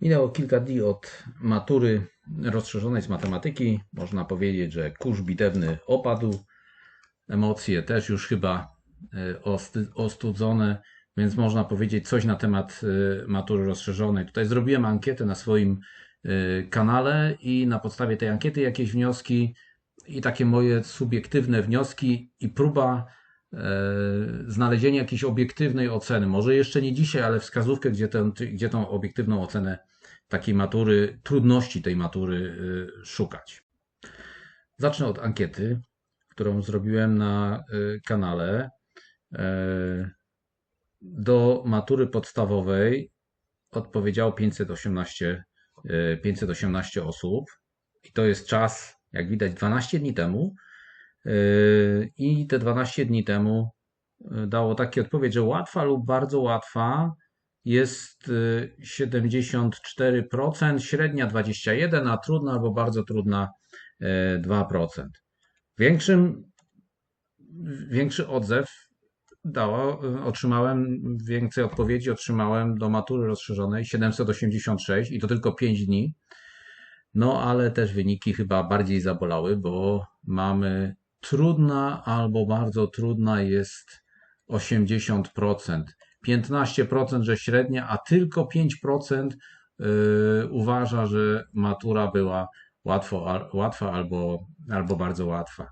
Minęło kilka dni od matury rozszerzonej z matematyki. Można powiedzieć, że kurz bitewny opadł. Emocje też już chyba e, ostudzone, więc można powiedzieć coś na temat e, matury rozszerzonej. Tutaj zrobiłem ankietę na swoim e, kanale i na podstawie tej ankiety jakieś wnioski i takie moje subiektywne wnioski i próba e, znalezienia jakiejś obiektywnej oceny. Może jeszcze nie dzisiaj, ale wskazówkę, gdzie, tę, gdzie tą obiektywną ocenę takiej matury, trudności tej matury y, szukać. Zacznę od ankiety, którą zrobiłem na y, kanale. E, Do matury podstawowej odpowiedziało 518, y, 518 osób. I to jest czas, jak widać, 12 dni temu. I te 12 dni temu y, dało takie odpowiedź, że łatwa lub bardzo łatwa jest y, 74%, średnia 21%, a trudna albo bardzo trudna y, 2%. Większym, większy odzew dało, y, otrzymałem, więcej odpowiedzi otrzymałem do matury rozszerzonej 786 i to tylko 5 dni. No ale też wyniki chyba bardziej zabolały, bo mamy trudna albo bardzo trudna jest 80%. 15% że średnia, a tylko 5% yy, uważa, że matura była łatwo, łatwa albo, albo bardzo łatwa.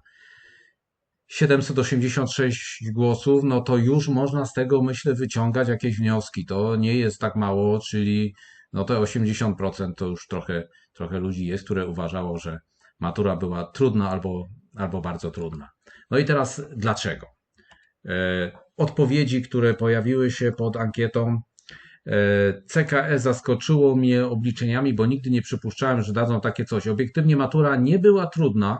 786 głosów, no to już można z tego, myślę, wyciągać jakieś wnioski. To nie jest tak mało, czyli no to 80% to już trochę, trochę ludzi jest, które uważało, że matura była trudna albo, albo bardzo trudna. No i teraz dlaczego? E, Odpowiedzi, które pojawiły się pod ankietą. E, CKE zaskoczyło mnie obliczeniami, bo nigdy nie przypuszczałem, że dadzą takie coś. Obiektywnie matura nie była trudna,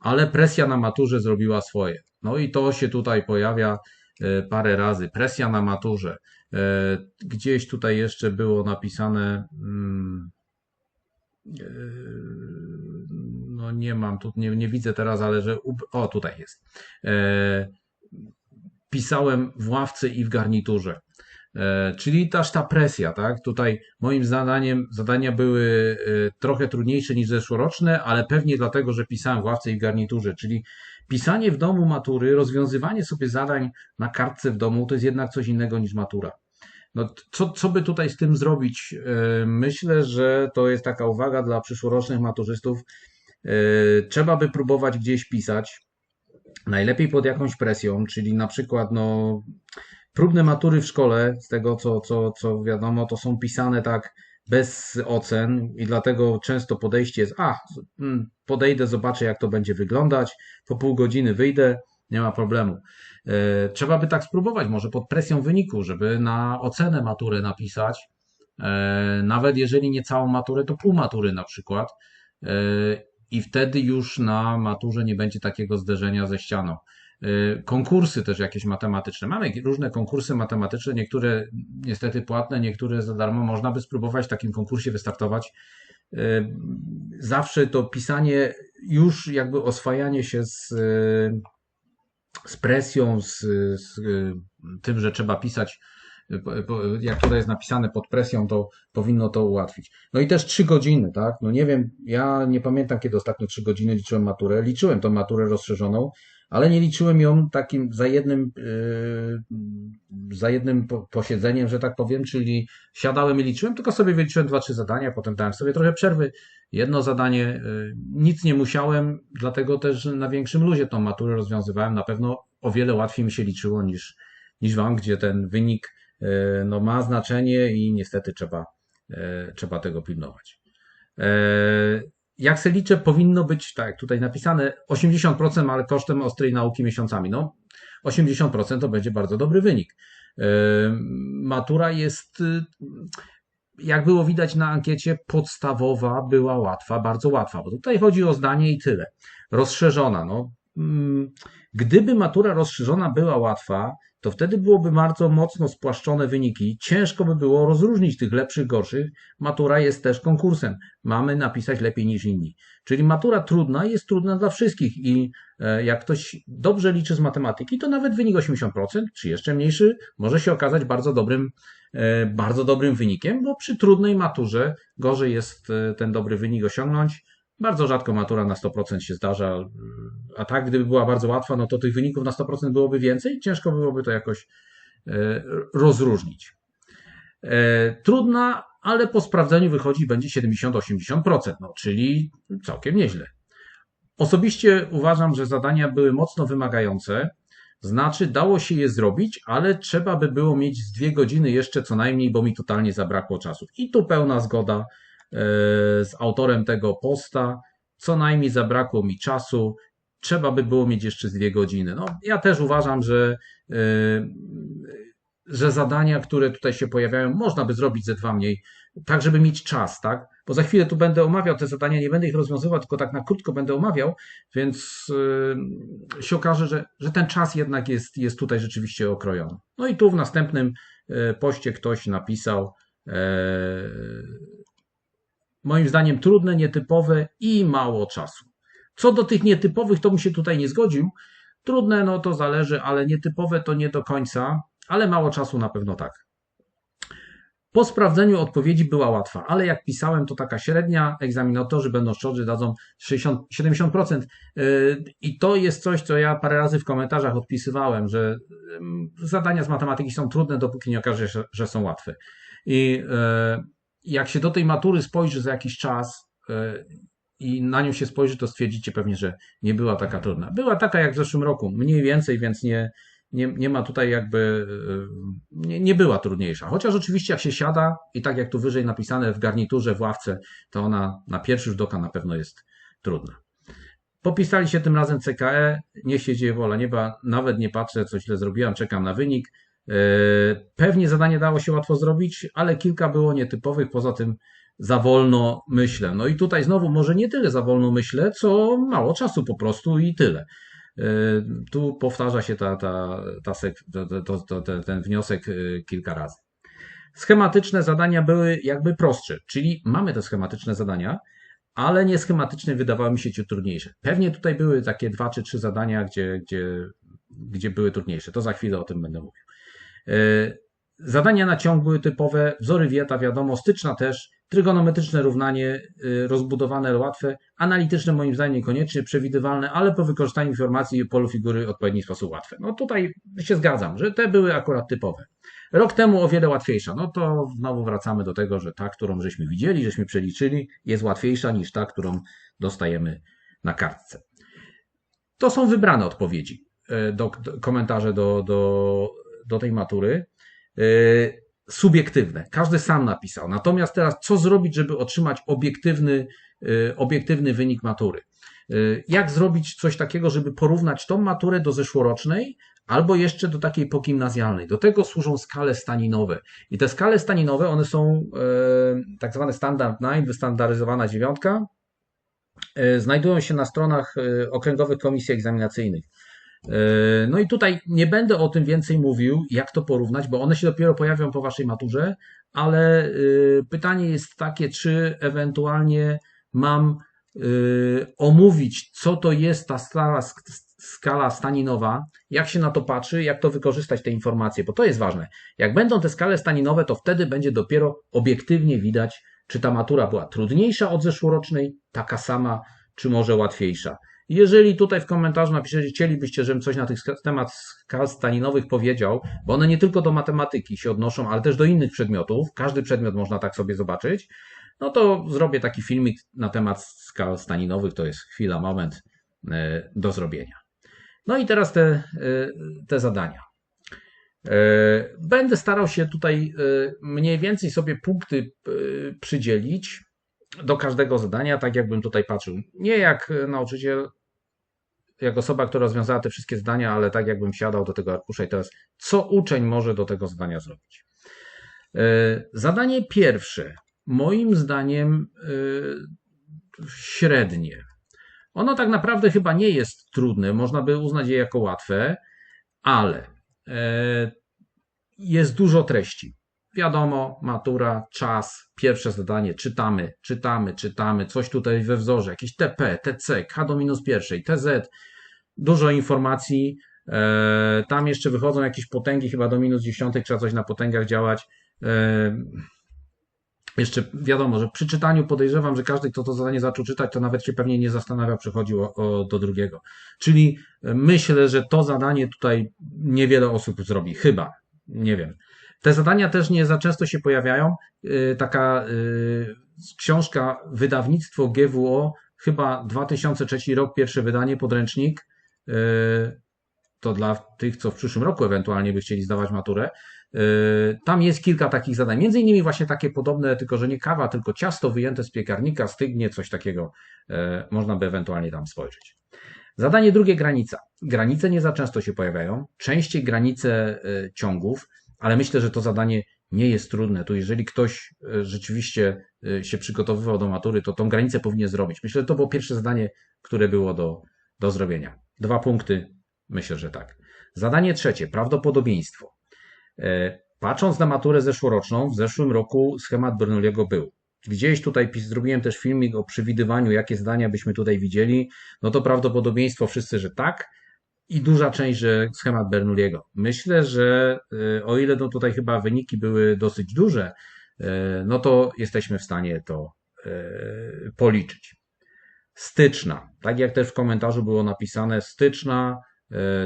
ale presja na maturze zrobiła swoje. No i to się tutaj pojawia e, parę razy. Presja na maturze. E, Gdzieś tutaj jeszcze było napisane. mm, e, No nie mam, tu nie, nie widzę teraz, ale że. O, tutaj jest. E, Pisałem w ławce i w garniturze. E, Czyli też ta presja, tak? Tutaj moim zadaniem zadania były e, trochę trudniejsze niż zeszłoroczne, ale pewnie dlatego, że pisałem w ławce i w garniturze. Czyli pisanie w domu matury, rozwiązywanie sobie zadań na kartce w domu to jest jednak coś innego niż matura. No, co, co by tutaj z tym zrobić? Myślę, że to jest taka uwaga dla przyszłorocznych maturzystów. E, Trzeba by próbować gdzieś pisać, najlepiej pod jakąś presją, czyli na przykład no, próbne matury w szkole, z tego co, co, co wiadomo, to są pisane tak bez ocen i dlatego często podejście jest, a mm, podejdę, zobaczę jak to będzie wyglądać, po pół godziny wyjdę, nie ma problemu. E, Trzeba by tak spróbować, może pod presją wyniku, żeby na ocenę maturę napisać, e, nawet jeżeli nie całą maturę, to pół matury na przykład. I wtedy już na maturze nie będzie takiego zderzenia ze ścianą. E, Konkursy też jakieś matematyczne. Mamy różne konkursy matematyczne, niektóre niestety płatne, niektóre za darmo. Można by spróbować w takim konkursie wystartować. E, Zawsze to pisanie, już jakby oswajanie się z, e, z presją, z, z y, tym, że trzeba pisać, y, jak tutaj jest napisane pod presją, to powinno to ułatwić. No i też trzy godziny, tak? No nie wiem, ja nie pamiętam, kiedy ostatnio trzy godziny liczyłem maturę. Liczyłem tą maturę rozszerzoną, ale nie liczyłem ją takim za jednym, yy, za jednym po- posiedzeniem, że tak powiem, czyli siadałem i liczyłem, tylko sobie wyliczyłem dwa, trzy zadania, potem dałem sobie trochę przerwy, jedno zadanie, yy, nic nie musiałem, dlatego też na większym luzie tą maturę rozwiązywałem. Na pewno o wiele łatwiej mi się liczyło niż, niż wam, gdzie ten wynik no, ma znaczenie i niestety trzeba, yy, trzeba tego pilnować. Yy, Jak se liczę, powinno być, tak jak tutaj napisane, 80%, ale kosztem ostrej nauki miesiącami. No, 80% to będzie bardzo dobry wynik. Matura jest, yy, jak było widać na ankiecie, podstawowa była łatwa, bardzo łatwa, bo tutaj chodzi o zdanie i tyle. Rozszerzona, no. Mm, Gdyby matura rozszerzona była łatwa, to wtedy byłoby bardzo mocno spłaszczone wyniki. Ciężko by było rozróżnić tych lepszych, gorszych. Matura jest też konkursem. Mamy napisać lepiej niż inni. Czyli matura trudna jest trudna dla wszystkich i e, jak ktoś dobrze liczy z matematyki, to nawet wynik 80%, czy jeszcze mniejszy, może się okazać bardzo dobrym, e, bardzo dobrym wynikiem, bo przy trudnej maturze gorzej jest e, ten dobry wynik osiągnąć. Bardzo rzadko matura na 100% się zdarza, a tak gdyby była bardzo łatwa, no to tych wyników na 100% byłoby więcej, ciężko byłoby to jakoś e, rozróżnić. E, trudna, ale po sprawdzeniu wychodzi będzie 70-80%, no, czyli całkiem nieźle. Osobiście uważam, że zadania były mocno wymagające, znaczy dało się je zrobić, ale trzeba by było mieć z dwie godziny jeszcze co najmniej, bo mi totalnie zabrakło czasu. I tu pełna zgoda z autorem tego posta. Co najmniej zabrakło mi czasu. Trzeba by było mieć jeszcze dwie godziny. No, ja też uważam, że, e, że zadania, które tutaj się pojawiają, można by zrobić ze dwa mniej, tak żeby mieć czas, tak? Bo za chwilę tu będę omawiał te zadania, nie będę ich rozwiązywał, tylko tak na krótko będę omawiał, więc e, się okaże, że, że ten czas jednak jest, jest tutaj rzeczywiście okrojony. No i tu w następnym poście ktoś napisał, moim zdaniem trudne, nietypowe i mało czasu. Co do tych nietypowych, to bym się tutaj nie zgodził. Trudne, no to zależy, ale nietypowe to nie do końca, ale mało czasu na pewno tak. Po sprawdzeniu odpowiedzi była łatwa, ale jak pisałem, to taka średnia. Egzaminatorzy będą szczerzy, dadzą 60, 70%. Yy, I to jest coś, co ja parę razy w komentarzach odpisywałem, że zadania z matematyki są trudne, dopóki nie okaże się, że są łatwe. I yy, jak się do tej matury spojrzy za jakiś czas e, i na nią się spojrzy, to stwierdzicie pewnie, że nie była taka trudna. Była taka jak w zeszłym roku, mniej więcej, więc nie, nie, nie ma tutaj jakby, e, nie, nie była trudniejsza. Chociaż oczywiście jak się siada i tak jak tu wyżej napisane w garniturze, w ławce, to ona na pierwszy rzut oka na pewno jest trudna. Popisali się tym razem CKE, niech się dzieje wola nieba, nawet nie patrzę, co źle zrobiłam, czekam na wynik. E, pewnie zadanie dało się łatwo zrobić, ale kilka było nietypowych, poza tym za wolno myślę. No i tutaj znowu może nie tyle za wolno myślę, co mało czasu po prostu i tyle. E, tu powtarza się ta, ta, ta sek, to, to, to, ten wniosek e, kilka razy. Schematyczne zadania były jakby prostsze, czyli mamy te schematyczne zadania, ale nieschematyczne wydawały mi się ciut trudniejsze. Pewnie tutaj były takie dwa czy trzy zadania, gdzie, gdzie, gdzie były trudniejsze. To za chwilę o tym będę mówił. E, zadania na ciąg były typowe, wzory Wieta wiadomo, styczna też, trygonometryczne równanie, e, rozbudowane, łatwe, analityczne moim zdaniem niekoniecznie, przewidywalne, ale po wykorzystaniu informacji polu figury w odpowiedni sposób łatwe. No tutaj się zgadzam, że te były akurat typowe. Rok temu o wiele łatwiejsza. No to znowu wracamy do tego, że ta, którą żeśmy widzieli, żeśmy przeliczyli, jest łatwiejsza niż ta, którą dostajemy na kartce. To są wybrane odpowiedzi, e, do, do komentarze do, do do tej matury y, subiektywne. Każdy sam napisał. Natomiast teraz co zrobić, żeby otrzymać obiektywny, y, obiektywny wynik matury? Y, jak zrobić coś takiego, żeby porównać tą maturę do zeszłorocznej, albo jeszcze do takiej pogimnazjalnej. Do tego służą skale staninowe. I te skale staninowe, one są tak zwane standard 9, wystandaryzowana dziewiątka, znajdują się na stronach okręgowych komisji egzaminacyjnych. E, no i tutaj nie będę o tym więcej mówił, jak to porównać, bo one się dopiero pojawią po waszej maturze, ale e, pytanie jest takie, czy ewentualnie mam e, omówić, co to jest ta skala, skala staninowa, jak się na to patrzy, jak to wykorzystać te informacje, bo to jest ważne. Jak będą te skale staninowe, to wtedy będzie dopiero obiektywnie widać, czy ta matura była trudniejsza od zeszłorocznej, taka sama, czy może łatwiejsza. Jeżeli tutaj w komentarzu napiszecie, chcielibyście, żebym coś na tych temat skal staninowych powiedział, bo one nie tylko do matematyki się odnoszą, ale też do innych przedmiotów, każdy przedmiot można tak sobie zobaczyć, no to zrobię taki filmik na temat skal staninowych, to jest chwila, moment e, do zrobienia. No i teraz te, e, te zadania. E, będę starał się tutaj mniej więcej sobie punkty przydzielić do każdego zadania, tak jakbym tutaj patrzył. Nie jak nauczyciel jak osoba, która rozwiązała te wszystkie zdania, ale tak jakbym siadał do tego arkusza i teraz, co uczeń może do tego zadania zrobić? E, zadanie pierwsze, moim zdaniem e, średnie. Ono tak naprawdę chyba nie jest trudne, można by uznać je jako łatwe, ale jest dużo treści. Wiadomo, matura, czas, pierwsze zadanie, czytamy, czytamy, czytamy, coś tutaj we wzorze, jakieś TP, TC, K do minus pierwszej, TZ, dużo informacji. E, tam jeszcze wychodzą jakieś potęgi, chyba do minus dziesiątek trzeba coś na potęgach działać. E, jeszcze wiadomo, że przy czytaniu podejrzewam, że każdy, kto to zadanie zaczął czytać, to nawet się pewnie nie zastanawiał, przechodził o, o, do drugiego. Czyli myślę, że to zadanie tutaj niewiele osób zrobi, chyba, nie wiem. Te zadania też nie za często się pojawiają. Y, taka książka, wydawnictwo GWO, chyba 2003 rok, pierwsze wydanie, podręcznik. Y, to dla tych, co w przyszłym roku ewentualnie by chcieli zdawać maturę. Tam jest kilka takich zadań, między innymi właśnie takie podobne, tylko że nie kawa, tylko ciasto wyjęte z piekarnika, stygnie, coś takiego można by ewentualnie tam spojrzeć. Zadanie drugie, granica. Granice nie za często się pojawiają, częściej granice ciągów ale myślę, że to zadanie nie jest trudne. Tu jeżeli ktoś e, rzeczywiście e, się przygotowywał do matury, to tą granicę powinien zrobić. Myślę, że to było pierwsze zadanie, które było do, do zrobienia. Dwa punkty, myślę, że tak. Zadanie trzecie, prawdopodobieństwo. E, patrząc na maturę zeszłoroczną, w zeszłym roku schemat Bernoulliego był. Gdzieś tutaj zrobiłem też filmik o przewidywaniu, jakie zdania byśmy tutaj widzieli. No to prawdopodobieństwo wszyscy, że tak, i duża część, że schemat Bernoulliego. Myślę, że y, o ile no tutaj chyba wyniki były dosyć duże, y, no to jesteśmy w stanie to policzyć. Styczna, tak jak też w komentarzu było napisane, styczna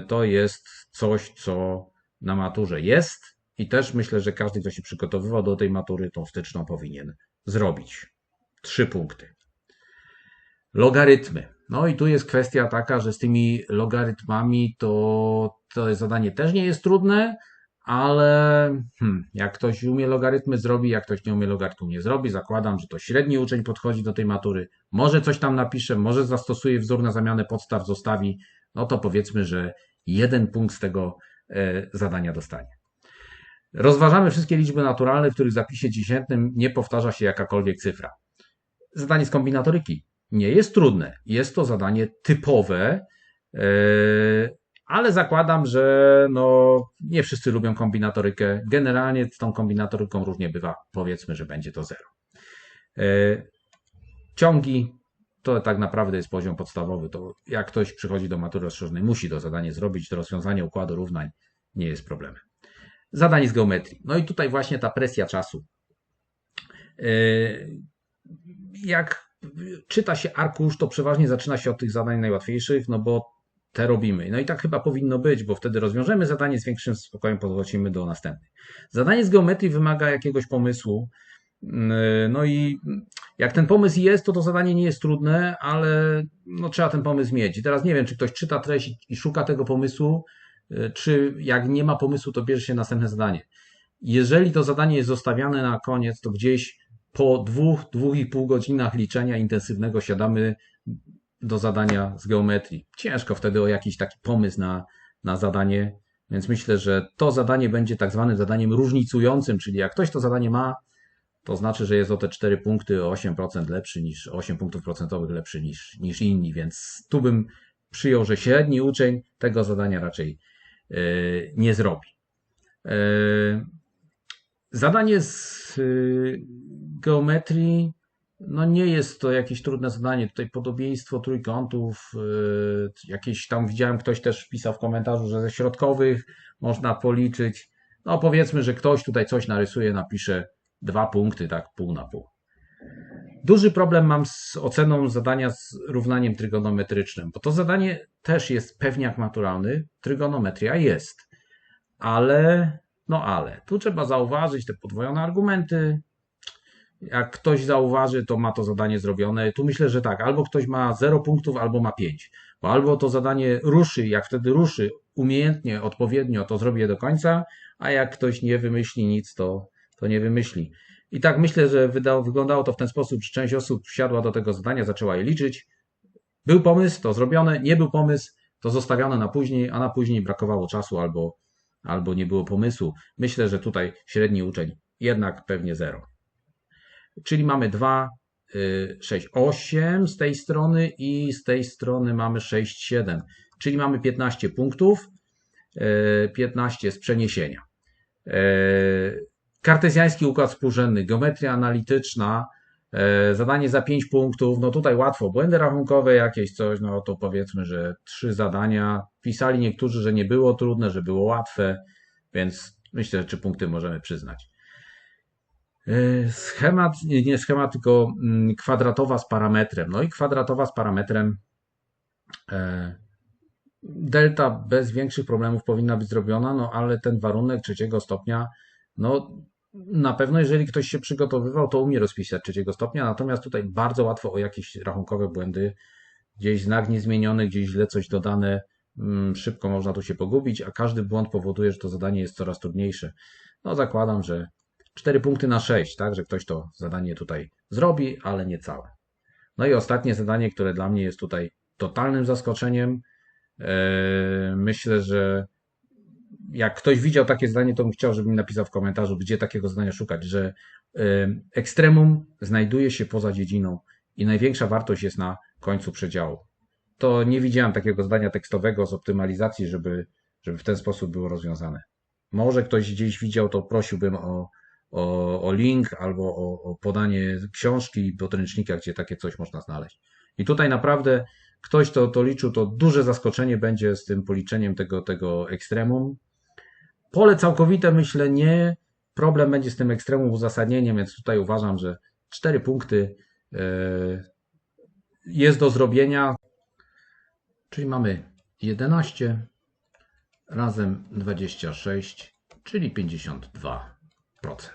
to jest coś, co na maturze jest i też myślę, że każdy, kto się przygotowywał do tej matury, tą styczną powinien zrobić. Trzy punkty. Logarytmy. No i tu jest kwestia taka, że z tymi logarytmami to, to zadanie też nie jest trudne, ale hmm, jak ktoś umie logarytmy zrobi, jak ktoś nie umie logarytmu nie zrobi, zakładam, że to średni uczeń podchodzi do tej matury, może coś tam napisze, może zastosuje wzór na zamianę podstaw, zostawi, no to powiedzmy, że jeden punkt z tego e, zadania dostanie. Rozważamy wszystkie liczby naturalne, w których zapisie dziesiętnym nie powtarza się jakakolwiek cyfra. Zadanie z kombinatoryki nie jest trudne. Jest to zadanie typowe, e, ale zakładam, że no, nie wszyscy lubią kombinatorykę. Generalnie z tą kombinatoryką różnie bywa. Powiedzmy, że będzie to zero. E, ciągi to tak naprawdę jest poziom podstawowy. To jak ktoś przychodzi do matury rozszerzonej, musi to zadanie zrobić. To rozwiązanie układu równań nie jest problemem. Zadanie z geometrii. No i tutaj właśnie ta presja czasu. E, jak czyta się arkusz, to przeważnie zaczyna się od tych zadań najłatwiejszych, no bo te robimy. No i tak chyba powinno być, bo wtedy rozwiążemy zadanie z większym spokojem, powrócimy do następnych. Zadanie z geometrii wymaga jakiegoś pomysłu. Mm, no i jak ten pomysł jest, to to zadanie nie jest trudne, ale no, trzeba ten pomysł mieć. I teraz nie wiem, czy ktoś czyta treść i szuka tego pomysłu, y, czy jak nie ma pomysłu, to bierze się następne zadanie. Jeżeli to zadanie jest zostawiane na koniec, to gdzieś po dwóch, dwóch i pół godzinach liczenia intensywnego siadamy do zadania z geometrii. Ciężko wtedy o jakiś taki pomysł na, na zadanie, więc myślę, że to zadanie będzie tak zwanym zadaniem różnicującym, czyli jak ktoś to zadanie ma, to znaczy, że jest o te 4 punkty o 8% lepszy niż 8 punktów procentowych lepszy niż, niż inni, więc tu bym przyjął, że średni uczeń tego zadania raczej yy, nie zrobi. Yy, zadanie z yy, geometrii no nie jest to jakieś trudne zadanie. Tutaj podobieństwo trójkątów, yy, jakieś tam widziałem, ktoś też pisał w komentarzu, że ze środkowych można policzyć. No powiedzmy, że ktoś tutaj coś narysuje, napisze dwa punkty, tak pół na pół. Duży problem mam z oceną zadania z równaniem trygonometrycznym, bo to zadanie też jest pewniak maturalny, trygonometria jest, ale, no ale, tu trzeba zauważyć te podwojone argumenty, jak ktoś zauważy, to ma to zadanie zrobione. Tu myślę, że tak, albo ktoś ma 0 punktów, albo ma 5. Bo albo to zadanie ruszy, jak wtedy ruszy umiejętnie, odpowiednio, to zrobi je do końca, a jak ktoś nie wymyśli nic, to, to nie wymyśli. I tak myślę, że wyglądało to w ten sposób, że część osób wsiadła do tego zadania, zaczęła je liczyć. Był pomysł, to zrobione, nie był pomysł, to zostawione na później, a na później brakowało czasu albo, albo nie było pomysłu. Myślę, że tutaj średni uczeń jednak pewnie zero czyli mamy 2, 6, 8 z tej strony i z tej strony mamy 6, 7, czyli mamy 15 punktów. e, 15 z przeniesienia. E, Kartezjański układ współrzędny, geometria analityczna, e, zadanie za 5 punktów, no tutaj łatwo, błędy rachunkowe jakieś coś, no to powiedzmy, że trzy zadania. Pisali niektórzy, że nie było trudne, że było łatwe, więc myślę, że trzy punkty możemy przyznać. E, Schemat, nie nie schemat, tylko mm, kwadratowa z parametrem. No i kwadratowa z parametrem e, delta bez większych problemów powinna być zrobiona, no ale ten warunek trzeciego stopnia, no na pewno jeżeli ktoś się przygotowywał, to umie rozpisać trzeciego stopnia, natomiast tutaj bardzo łatwo o jakieś rachunkowe błędy, gdzieś znak niezmieniony, gdzieś źle coś dodane, mm, szybko można tu się pogubić, a każdy błąd powoduje, że to zadanie jest coraz trudniejsze. No zakładam, że 4 punkty na 6, tak, że ktoś to zadanie tutaj zrobi, ale nie całe. No i ostatnie zadanie, które dla mnie jest tutaj totalnym zaskoczeniem. Eee, Myślę, że jak ktoś widział takie zdanie, to bym chciał, żeby mi napisał w komentarzu, gdzie takiego zdania szukać, że em, ekstremum znajduje się poza dziedziną i największa wartość jest na końcu przedziału. To nie widziałem takiego zdania tekstowego z optymalizacji, żeby, żeby w ten sposób było rozwiązane. Może ktoś gdzieś widział, to prosiłbym o, o, o link albo o, o podanie książki, podręcznika, gdzie takie coś można znaleźć. I tutaj naprawdę ktoś to, liczył, to duże zaskoczenie będzie z tym policzeniem tego, tego ekstremum. Pole całkowite myślę nie. Problem będzie z tym ekstremum uzasadnieniem, więc tutaj uważam, że 4 punkty e, jest do zrobienia. Czyli mamy 11 razem 26, czyli 52%. not